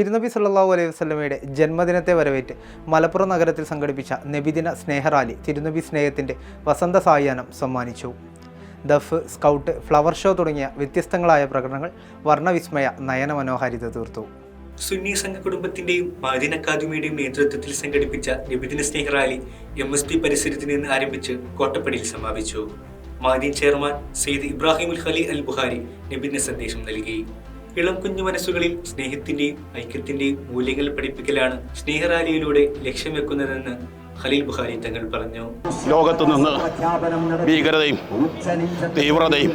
തിരുനബി സല്ലല്ലാഹു അലൈഹി വസ്ലമയുടെ ജന്മദിനത്തെ വരവേറ്റ് മലപ്പുറം നഗരത്തിൽ സംഘടിപ്പിച്ച നബിദിന സ്നേഹറാലി തിരുനബി സ്നേഹത്തിന്റെ വസന്ത സായാഹ്നം സമ്മാനിച്ചു. ദഫ് സ്കൗട്ട് ഫ്ലവർ ഷോ തുടങ്ങിയ വ്യത്യസ്തങ്ങളായ പ്രകടനങ്ങൾ വർണവിസ്മയ നയനമനോഹാരിത തീർത്തു. സുന്നി സംഘ കുടുംബത്തിന്റെയും മാദിൻ അക്കാദമിയുടെയും നേതൃത്വത്തിൽ സംഘടിപ്പിച്ച നബിദിന സ്നേഹ റാലി എം എസ് പി പരിസരത്ത് നിന്ന് ആരംഭിച്ച് കോട്ടപ്പടിയിൽ സമാപിച്ചു. മാദിൻ ചെയർമാൻ സെയ്ദ് ഇബ്രാഹിം ഉൽ ഖലി അൽ ബുഹാരി നബിദിന സന്ദേശം നൽകി. ഇളം കുഞ്ഞു മനസ്സുകളിൽ സ്നേഹത്തിന്റെയും ഐക്യത്തിന്റെയും മൂല്യങ്ങൾ പഠിപ്പിക്കലാണ് സ്നേഹറാലിയിലൂടെ ലക്ഷ്യം വെക്കുന്നതെന്ന് ഖലീൽ ബുഖാരി തങ്ങൾ പറഞ്ഞു ലോകത്തു നിന്ന് ഭീകരതയും തീവ്രതയും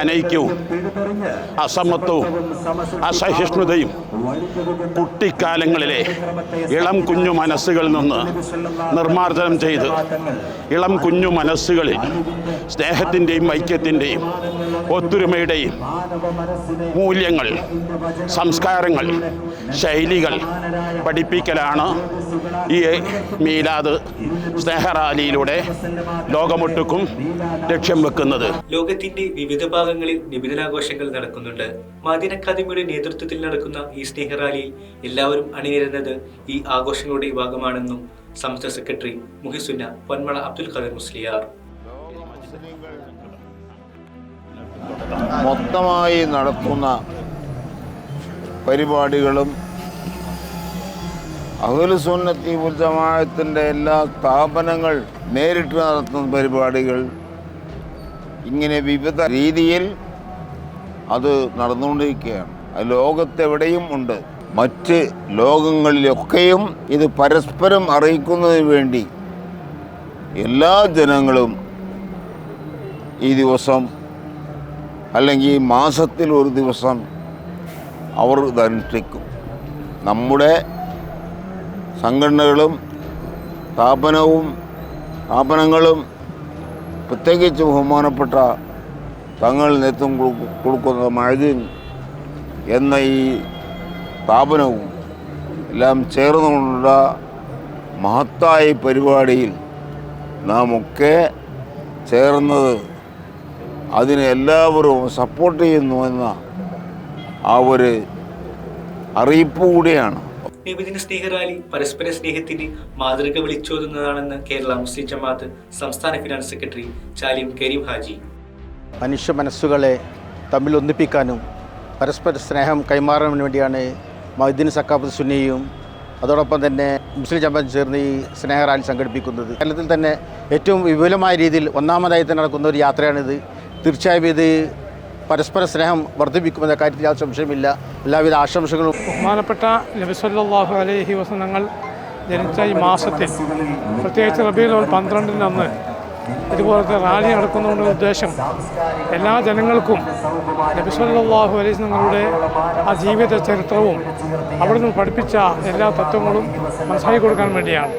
അനൈക്യവും അസമത്വവും അസഹിഷ്ണുതയും കുട്ടിക്കാലങ്ങളിലെ ഇളം കുഞ്ഞു മനസ്സുകളിൽ നിന്ന് നിർമ്മാർജനം ചെയ്ത് ഇളം കുഞ്ഞു മനസ്സുകളിൽ സ്നേഹത്തിന്റെയും ഐക്യത്തിന്റെയും ഒത്തൊരുമയുടെയും മൂല്യങ്ങൾ സംസ്കാരങ്ങൾ ശൈലികൾ പഠിപ്പിക്കലാണ് ഈ മീലാദ് സ്നേഹറാലിയിലൂടെ ലോകമൊട്ടുക്കും ലക്ഷ്യം വെക്കുന്നത്. ലോകത്തിന്റെ വിവിധ ഭാഗങ്ങളിൽ നിബിധനാഘോഷങ്ങൾ നടക്കുന്നുണ്ട്. മാദിൻ അക്കാദമിയുടെ നേതൃത്വത്തിൽ നടക്കുന്ന ഈ സ്നേഹറാലിയിൽ എല്ലാവരും അണിനിരുന്നത് ഈ ആഘോഷങ്ങളുടെ ഭാഗമാണെന്നും സംസ്ഥാന സെക്രട്ടറി മുഹിസുന്ന പൊന്മള അബ്ദുൽ ഖദർ മുസ്ലിയാർ. മൊത്തമായി നടത്തുന്ന പരിപാടികളും അഹുലുസുന്നത്തി ഉൽജമായത്തിന്റെ എല്ലാ സ്ഥാപനങ്ങൾ നേരിട്ട് നടത്തുന്ന പരിപാടികൾ ഇങ്ങനെ വിവിധ രീതിയിൽ അത് നടന്നുകൊണ്ടിരിക്കുകയാണ്. അത് ലോകത്തെവിടെയും ഉണ്ട്. മറ്റ് ലോകങ്ങളിലൊക്കെയും ഇത് പരസ്പരം അറിയിക്കുന്നതിന് വേണ്ടി എല്ലാ ജനങ്ങളും ഈ ദിവസം അല്ലെങ്കിൽ ഈ മാസത്തിൽ ഒരു ദിവസം അവർ ഇത് അനുഷ്ഠിക്കും നമ്മുടെ സംഘടനകളും സ്ഥാപനവും സ്ഥാപനങ്ങളും പ്രത്യേകിച്ച് ബഹുമാനപ്പെട്ട തങ്ങൾ നേതൃത്വം കൊടു- കൊടുക്കുന്ന മഴദീൻ എന്ന ഈ സ്ഥാപനവും എല്ലാം ചേർന്നുകൊണ്ടുള്ള മഹത്തായ പരിപാടിയിൽ നാം ഒക്കെ ചേർന്നത് അതിനെ എല്ലാവരും സപ്പോർട്ട് ചെയ്യുന്നു എന്ന ആ ഒരു അറിയിപ്പ് കൂടിയാണ്. നബിദിന സ്നേഹറാലി പരസ്പര സ്നേഹത്തിന് മാതൃക വിളിച്ചോതുന്നതാണെന്ന് കേരള മുസ്ലിം ജമാഅത്ത് സംസ്ഥാന ഫിനാൻസ് സെക്രട്ടറി ചാലിം കരീം ഹാജി. മനുഷ്യ മനസ്സുകളെ തമ്മിൽ ഒന്നിപ്പിക്കാനും പരസ്പര സ്നേഹം കൈമാറാനും വേണ്ടിയാണ് മഹദ്ദീൻ സക്കാബത്ത് സുന്നിയും അതോടൊപ്പം തന്നെ മുസ്ലിം ജമാഅത്ത് ചേർന്ന് ഈ സ്നേഹ റാലി സംഘടിപ്പിക്കുന്നത്. കേരളത്തിൽ തന്നെ ഏറ്റവും വിപുലമായ രീതിയിൽ ഒന്നാമതായി തന്നെ നടക്കുന്ന ഒരു യാത്രയാണിത്. തീർച്ചയായും ഇത് പരസ്പര സ്നേഹം വർദ്ധിപ്പിക്കുമെന്ന കാര്യത്തിൽ ആ സംശയമില്ല എല്ലാവിധ ആശംസകളും. ബഹുമാനപ്പെട്ട നബിസല്ലാഹു അലൈഹി വസനങ്ങൾ ജനിച്ച ഈ മാസത്തിൽ പ്രത്യേകിച്ച് റബീൽ പന്ത്രണ്ടിന് അന്ന് ഇതുപോലത്തെ റാലി നടക്കുന്നതുകൊണ്ട് ഉദ്ദേശം എല്ലാ ജനങ്ങൾക്കും നബിസ്വല്ലാഹു അലൈഹി തങ്ങളുടെ ആ ജീവിത ചരിത്രവും അവിടെ നിന്ന് പഠിപ്പിച്ച എല്ലാ തത്വങ്ങളും മനസ്സിലാക്കി കൊടുക്കാൻ വേണ്ടിയാണ്.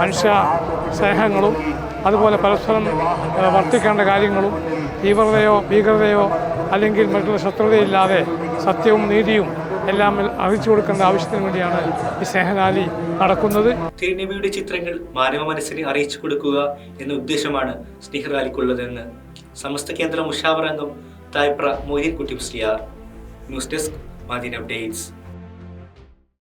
മനുഷ്യ സ്നേഹങ്ങളും അതുപോലെ പരസ്പരം വർത്തിക്കേണ്ട കാര്യങ്ങളും തീവ്രതയോ ഭീകരതയോ അല്ലെങ്കിൽ മറ്റുള്ള ശത്രുതയില്ലാതെ സത്യവും നീതിയും എല്ലാം അറിയിച്ചു കൊടുക്കേണ്ട ആവശ്യത്തിന് വേണ്ടിയാണ് ഈ സ്നേഹനാലി നടക്കുന്നത്. തിരുനബിയുടെ ചിത്രങ്ങൾ മാനവ മനസ്സിനെ അറിയിച്ചു കൊടുക്കുക എന്ന ഉദ്ദേശമാണ് സ്നേഹറാലിക്കുള്ളതെന്ന് സമസ്ത കേന്ദ്ര മുഷാവർ അംഗം തായ്പ്ര മൊയ്തീൻ കുട്ടി മുസ്ലിയാർ ന്യൂസ് ഡെസ്ക് മാധ്യമ അപ്ഡേറ്റ്സ്.